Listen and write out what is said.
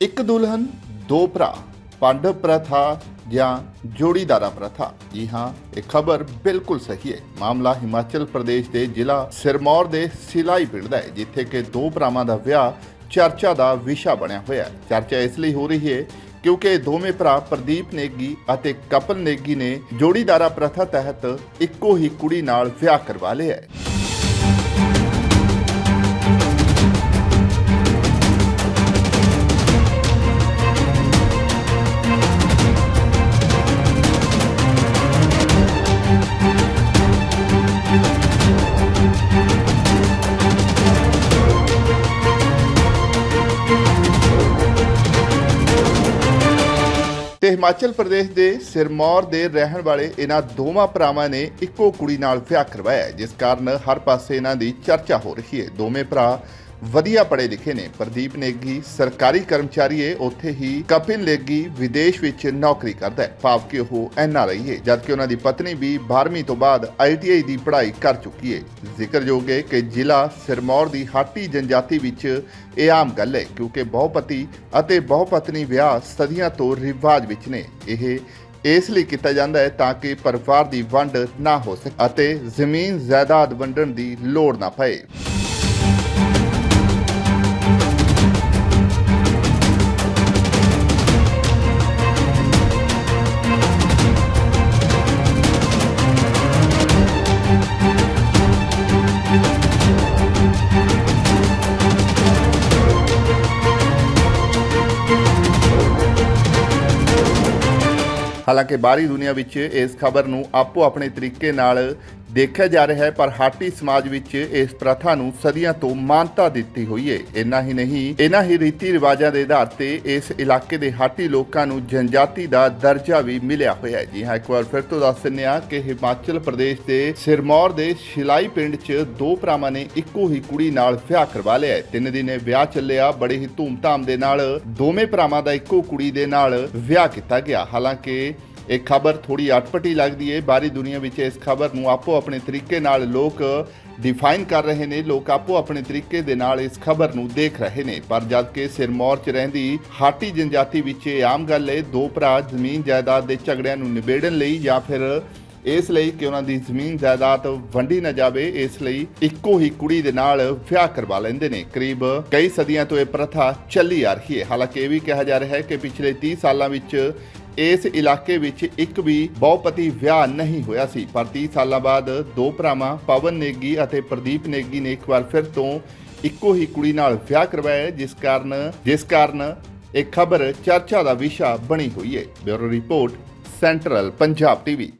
ਇੱਕ ਦੁਲਹਨ ਦੋ ਭਰਾ। ਪਾਂਡਵ ਪ੍ਰਥਾ ਜਾਂ ਜੋੜੀਦਾਰਾ ਪ੍ਰਥਾ। ਜੀ ਹਾਂ ਇਹ ਖਬਰ ਬਿਲਕੁਲ ਸਹੀ ਹੈ। ਮਾਮਲਾ ਹਿਮਾਚਲ ਪ੍ਰਦੇਸ਼ ਦੇ ਜ਼ਿਲ੍ਹਾ ਸਿਰਮੌਰ ਦੇ ਸਿਲਾਈ ਪਿੰਡ ਦਾ ਹੈ, ਜਿੱਥੇ ਕਿ ਦੋ ਭਰਾਵਾਂ ਦਾ ਵਿਆਹ ਚਰਚਾ ਦਾ ਵਿਸ਼ਾ ਬਣਿਆ ਹੋਇਆ ਹੈ। ਚਰਚਾ ਇਸ ਲਈ ਹੋ ਰਹੀ ਹੈ ਕਿਉਂਕਿ ਦੋਵੇਂ ਭਰਾ ਪ੍ਰਦੀਪ ਨੇਗੀ ਅਤੇ ਕਪਲ ਨੇਗੀ ਨੇ ਜੋੜੀਦਾਰਾ ਪ੍ਰਥਾ ਤਹਿਤ ਇੱਕੋ ਹੀ ਕੁੜੀ ਨਾਲ ਵਿਆਹ ਕਰਵਾ ਲਿਆ ਹੈ। ਤੇ ਹਿਮਾਚਲ ਪ੍ਰਦੇਸ਼ ਦੇ ਸਿਰਮੌਰ ਦੇ ਰਹਿਣ ਵਾਲੇ ਇਹਨਾਂ ਦੋਵਾਂ ਭਰਾਵਾਂ ਨੇ ਇੱਕੋ ਕੁੜੀ ਨਾਲ ਵਿਆਹ ਕਰਵਾਇਆ ਜਿਸ ਕਾਰਨ ਹਰ ਪਾਸੇ ਇਹਨਾਂ ਦੀ ਚਰਚਾ ਹੋ ਰਹੀ ਹੈ। ਦੋਵੇਂ ਭਰਾ ਵਧੀਆ ਪੜ੍ਹੇ ਲਿਖੇ ਨੇ। ਪ੍ਰਦੀਪ ਨੇਗੀ, ਸਰਕਾਰੀ ਕਰਮਚਾਰੀ ਏ, ਉੱਥੇ ਹੀ ਕਪਿਲ ਨੇਗੀ ਵਿਦੇਸ਼ ਵਿੱਚ ਨੌਕਰੀ ਕਰਦਾ ਹੈ। ਭਾਵ ਕਿ ਉਹ ਐਨ ਆਰ ਆਈ ਏ, ਜਦਕਿ ਉਹਨਾਂ ਦੀ ਪਤਨੀ ਵੀ 12ਵੀਂ ਤੋਂ ਬਾਅਦ ਆਈਟੀਆਈ ਦੀ ਪੜ੍ਹਾਈ ਕਰ ਚੁੱਕੀ ਏ। ਜ਼ਿਕਰਯੋਗ ਏ ਕਿ ਜ਼ਿਲ੍ਹਾ ਸਿਰਮੌਰ ਦੀ ਹਾਟੀ ਜਨਜਾਤੀ ਵਿੱਚ ਇਹ ਆਮ ਗੱਲ ਹੈ ਕਿਉਂਕਿ ਬਹੁਪਤੀ ਅਤੇ ਬਹੁਪਤਨੀ ਵਿਆਹ ਸਦੀਆਂ ਤੋਂ ਰਿਵਾਜ ਵਿੱਚ ਨੇ। ਇਹ ਇਸ ਲਈ ਕੀਤਾ ਜਾਂਦਾ ਹੈ ਤਾਂ ਕਿ ਪਰਿਵਾਰ ਦੀ ਵੰਡ ਨਾ ਹੋ ਸਕੇ ਅਤੇ ਜ਼ਮੀਨ ਜਾਇਦਾਦ ਵੰਡਣ ਦੀ ਲੋੜ ਨਾ ਪਏ। ਹਾਲਾਂਕਿ ਬਾਹਰੀ ਦੁਨੀਆ ਵਿੱਚ ਇਸ ਖਬਰ ਨੂੰ ਆਪੋ ਆਪਣੇ ਤਰੀਕੇ ਨਾਲ ਦੇਖਿਆ ਜਾ ਰਿਹਾ ਹੈ, ਪਰ ਹਾਟੀ ਸਮਾਜ ਵਿੱਚ ਇਸ ਪ੍ਰਥਾ ਨੂੰ ਸਦੀਆਂ ਤੋਂ ਮਾਨਤਾ ਦਿੱਤੀ ਹੋਈ ਹੈ। ਇੰਨਾ ਹੀ ਨਹੀਂ ਇਹਨਾਂ ਹੀ ਰੀਤੀ ਰਿਵਾਜਾਂ ਦੇ ਆਧਾਰ ਤੇ ਇਸ ਇਲਾਕੇ ਦੇ ਹਾਟੀ ਲੋਕਾਂ ਨੂੰ ਜਨਜਾਤੀ ਦਾ ਦਰਜਾ ਵੀ ਮਿਲਿਆ ਹੋਇਆ ਹੈ। ਜੀ ਹਾਂ, ਇੱਕ ਵਾਰ ਫਿਰ ਤੋਂ ਦੱਸ ਦਿੰਦੇ ਹਾਂ ਕਿ ਹਿਮਾਚਲ ਪ੍ਰਦੇਸ਼ ਦੇ ਸਿਰਮੌਰ ਦੇ ਸ਼ਿਲਾਈ ਪਿੰਡ 'ਚ ਦੋ ਭਰਾਵਾਂ ਨੇ ਇੱਕੋ ਹੀ ਕੁੜੀ ਨਾਲ ਵਿਆਹ ਕਰਵਾ ਲਿਆ ਤਿੰਨ ਦਿਨੇ ਵਿਆਹ ਚੱਲਿਆ। ਬੜੇ ਹੀ ਧੂਮਧਾਮ ਦੇ ਨਾਲ ਦੋਵੇਂ ਭਰਾਵਾਂ ਦਾ ਇੱਕੋ ਕੁੜੀ ਦੇ ਨਾਲ ਵਿਆਹ ਕੀਤਾ ਗਿਆ। ਹਾਲਾਂਕਿ ਇਹ ਖਬਰ ਥੋੜੀ ਅਟਪਟੀ ਲੱਗਦੀ ਹੈ ਬਾਹਰੀ ਦੁਨੀਆ ਵਿੱਚ ਇਸ ਖਬਰ ਨੂੰ ਆਪੋ ਆਪਣੇ ਤਰੀਕੇ ਨਾਲ ਲੋਕ ਡਿਫਾਈਨ ਕਰ ਰਹੇ ਨੇ। ਲੋਕ ਆਪੋ ਆਪਣੇ ਤਰੀਕੇ ਦੇ ਨਾਲ ਇਸ ਖਬਰ ਨੂੰ ਦੇਖ ਰਹੇ ਨੇ। ਪਰ ਜਦ ਕਿ ਸਿਰਮੌਰ 'ਚ ਰਹਿੰਦੀ ਹਾਟੀ ਜਨਜਾਤੀ ਵਿੱਚ ਇਹ ਆਮ ਗੱਲ ਹੈ ਦੋ ਭਰਾ ਜ਼ਮੀਨ ਜਾਇਦਾਦ ਦੇ ਝਗੜਿਆਂ ਨੂੰ ਨਿਬੇੜਨ ਲਈ ਜਾਂ ਫਿਰ ਇਸ ਲਈ ਕਿ ਉਹਨਾਂ ਦੀ ਜ਼ਮੀਨ ਜਾਇਦਾਦ ਵੰਡੀ ਨਾ ਜਾਵੇ, ਇਸ ਲਈ ਇੱਕੋ ਹੀ ਕੁੜੀ ਦੇ ਨਾਲ ਵਿਆਹ ਕਰਵਾ ਲੈਂਦੇ ਨੇ। ਕਰੀਬ ਕਈ ਸਦੀਆਂ ਤੋਂ ਇਹ ਪ੍ਰਥਾ ਚੱਲੀ ਆ ਰਹੀ ਹੈ ਹਾਲਾਂਕਿ ਇਹ ਵੀ ਕਿਹਾ ਜਾ ਰਿਹਾ ਹੈ ਕਿ ਪਿਛਲੇ 30 ਸਾਲਾਂ ਵਿੱਚ ਇਸ ਇਲਾਕੇ ਵਿੱਚ ਇੱਕ ਵੀ ਬਹੁਪਤੀ ਵਿਆਹ ਨਹੀਂ ਹੋਇਆ ਸੀ। ਪਰ 30 ਸਾਲਾਂ ਬਾਅਦ ਦੋ ਭਰਾਵਾਂ, ਪਵਨ ਨੇਗੀ ਅਤੇ ਪ੍ਰਦੀਪ ਨੇਗੀ ਨੇ ਇੱਕ ਵਾਰ ਫਿਰ ਤੋਂ ਇੱਕੋ ਹੀ ਕੁੜੀ ਨਾਲ ਵਿਆਹ ਕਰਵਾਇਆ, ਜਿਸ ਕਾਰਨ ਜਿਸ ਕਾਰਨ ਇਹ ਖਬਰ ਚਰਚਾ ਦਾ ਵਿਸ਼ਾ ਬਣੀ ਹੋਈ ਹੈ। Bureau report, central Punjab TV.